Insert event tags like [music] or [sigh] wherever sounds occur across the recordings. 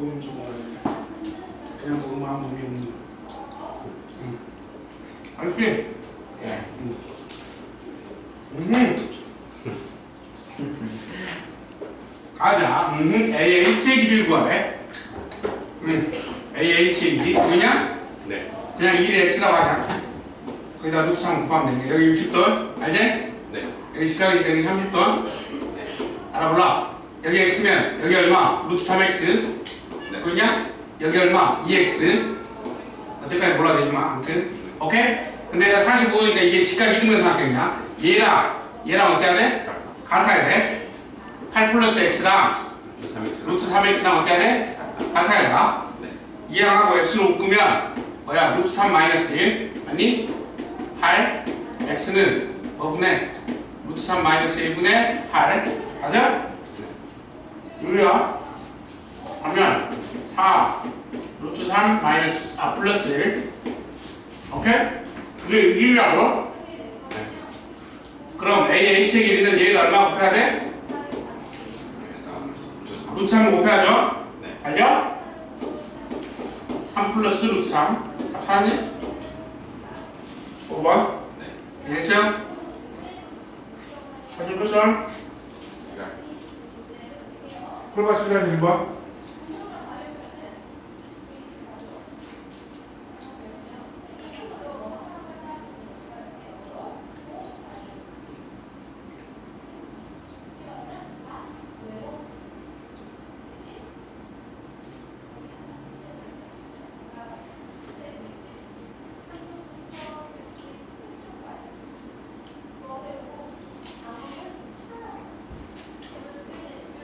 좀 어렵다. 그냥 아무 의미 없는 거. 응. 알지? 예. 응. 음. 가자. 음. AH의 길이를 구하래. 음. 길이 뭐냐? 네. 그냥 1의 x라고 하자. 거기다 루트 3 곱하면 되네. 여기 60돈. 알지? 네. 여기 직각이니까 여기 30돈. 네. 알아볼라. 여기 x면 여기 얼마? 루트 3x. 네. 그냥 여기 얼마? 2x. 어쨌까지 몰라 되지만 아무튼. 오케이? 근데 내가 45니까 이게 직각 이등변 삼각형이야. 얘랑 얘랑 어찌 해야 돼? 같아야 돼. 8 플러스 x랑 3x. 루트 3x랑 어찌 해야 돼? 같아야 돼. 네. 이항하고 x를 묶으면 뭐야? 루트 3 마이너스 1 아니? 8 x는 뭐분의 루트 3 마이너스 1분의 8 맞아? 유리야 하면 4 루트 3 마이너스 아 플러스 1 오케이? 그게 1이라고? 네. 그럼 AH의 길이는 얘가 얼마 곱해야 돼? 루트 3을 곱해야죠 네. 알죠? 3 플러스 루트 3 합하니? 5번 네. 됐어요? 사진 끝을 풀바 시간 1번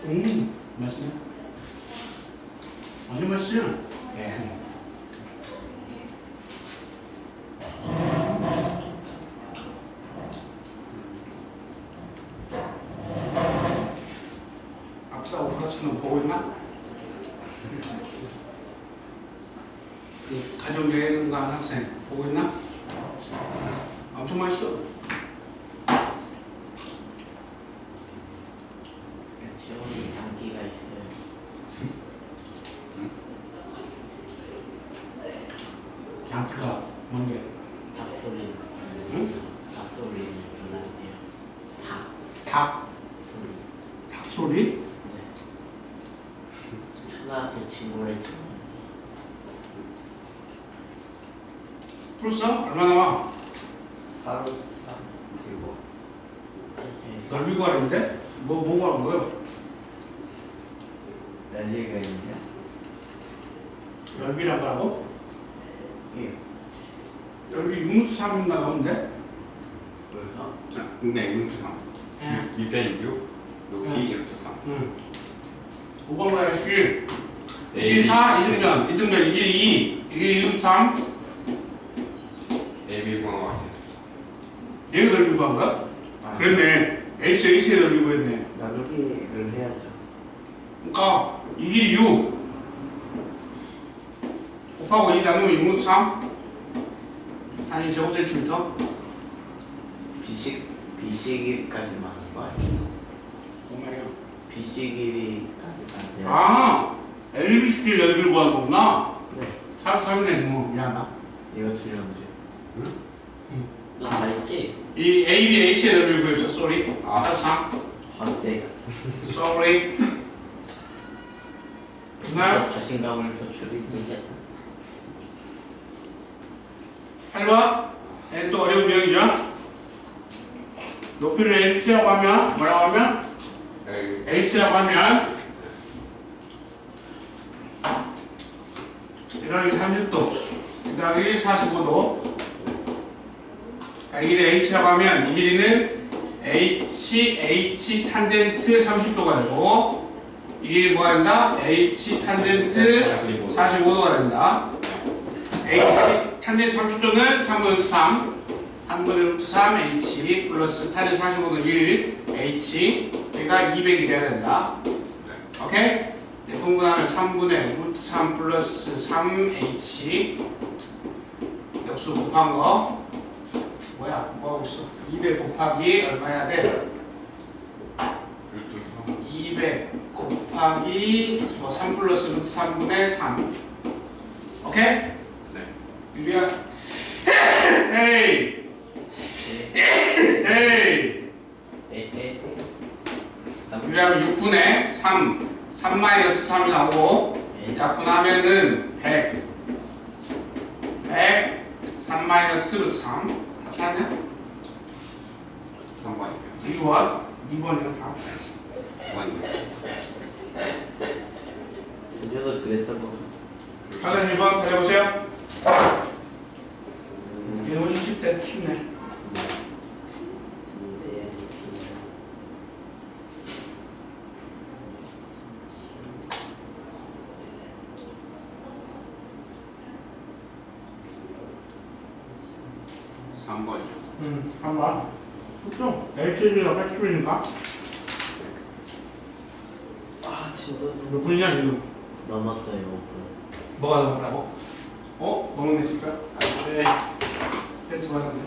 음 맛있네 아주 맛있어요 네. 아까 우리가 치는 보고 있나? 그 가정여행 간 학생 보고 있나? 엄청 맛있어 지원이 장기가 있어요. 장기가 뭔게 닭소리. 응? 닭소리는 불안해요. 닭닭 소리. 닭 소리? 네. 초등학교 친구의. 풀었어? 얼마 나와? 사로 사 그리고 넓이 구하는데? 뭐, 뭐 구하는 거요? 열리가 있냐? 넓이란 거라고? 예. 넓이 6루트 3 나오는데? 그래서 네. 6 3. 예. 2대 6. 높이 1 3. 응. 5번 라인씩 1, 1, 4, 이등변, 이등변, 1, 2, 1, 2, 3 AB 구한 같아요. 얘가 넓이 구한 거야? 그랬네 H, H의 넓이 구했네 나누기를 해야죠. 그러니까 이 길이 6 곱하고 2 나누면 6루트 3 아니 제곱센티미터 비식 비식일까지만 하는 거 아니에요? 뭔 말이야 비식일까지 가세요. 아 LBC 넓이를 구한 거구나 네. 43이네 뭐 미안하다 이거 틀렸는지. 응? 응. 너 알지? 이 A, B, H의 넓이를 구했어 쏘리 아. 43 어때? 쏘리 그날 자신감을 표출이 8번 얘또 어려운 유형이죠 높이를 H라고 하면 뭐라고 하면. H라고 하면 이러기 30도 이러기 45도 그러니까 이게 H라고 하면 이 길이는 H, H 탄젠트 30도가 되고 이 길이 뭐가 된다? H 탄젠트 45도가 된다 H 탄젠트 30도는 3분의 루트 3 3분의 루트 3 H 플러스 탄젠트 45도는 1 H 얘가 200이 돼야 된다 오케이? 네, 동분하면 3분의 루트 3 플러스 3H 역수 곱한 거 뭐야 뭐하고 있어 200 곱하기 얼마 해야 돼? 200 곱하기 곱하기 뭐3 플러스 루트 3분의 3 오케이? 네. 유리야 [laughs] 에이 네. 에이 에에 유리하면 6분의 3 3 마이너스 3이 나오고 네. 약분하면은 100 100 3 마이너스 루트 3 이렇게 하냐? 3번이요. 2번 2번이랑 다 2번이요. 전혀도 그랬던 거 하나 2번 달려보세요 얘 훨씬 쉽대 쉽네 네. 3번이요. 음, 한번 그죠? HG가 80이니까 아 진짜 몇 분이냐 지금? 넘었어요 5분 뭐가 남았다고? 어? 너무네 진짜? 아, 네. 벤츠 받았네